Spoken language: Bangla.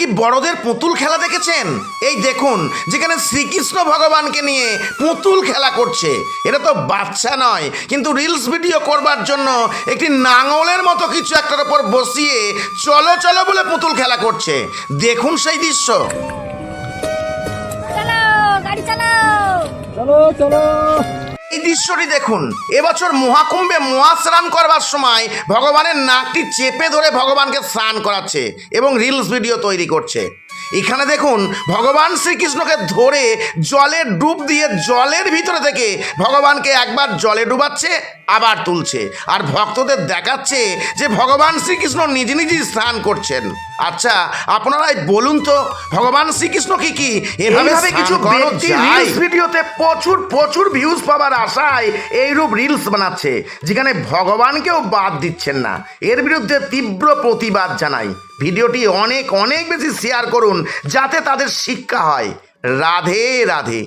কি বড়দের পুতুল খেলা দেখেছেন? এই দেখুন যেখানে শ্রীকৃষ্ণ ভগবানকে নিয়ে পুতুল খেলা করছে। এটা তো বাচ্চা নয় কিন্তু রিলস ভিডিও করবার জন্য একটি নাঙলের মতো কিছু একটার ওপর বসিয়ে চলো চলো বলে পুতুল খেলা করছে। দেখুন সেই দৃশ্য। চলো গাড়ি চালাও। চলো চলো। এই দৃশ্যটি দেখুন। এবছর মহাকুম্ভে মহাস্নান করবার সময় ভগবানের নাকটি চেপে ধরে ভগবানকে স্নান করাচ্ছে এবং রিলস ভিডিও তৈরি করছে। এখানে দেখুন, ভগবান শ্রীকৃষ্ণকে ধরে জলে ডুব দিয়ে জলের ভিতরে থেকে ভগবানকে একবার জলে ডুবাচ্ছে, আবার তুলছে। আর ভক্তদের দেখাচ্ছে যে ভগবান শ্রীকৃষ্ণ নিজে নিজেই স্নান করছেন। আচ্ছা আপনারাই বলুন তো ভগবান শ্রীকৃষ্ণ কি কি? এভাবে কিছু ব্যক্তি রিলস ভিডিওতে প্রচুর প্রচুর ভিউজ পাবার আশায় এইরূপ রিলস বানাচ্ছে যেখানে ভগবানকেও বাদ দিচ্ছেন না। এর বিরুদ্ধে তীব্র প্রতিবাদ জানাই। ভিডিওটি অনেক অনেক বেশি শেয়ার করুন যাতে তাদের শিক্ষা হয়। রাধে রাধে।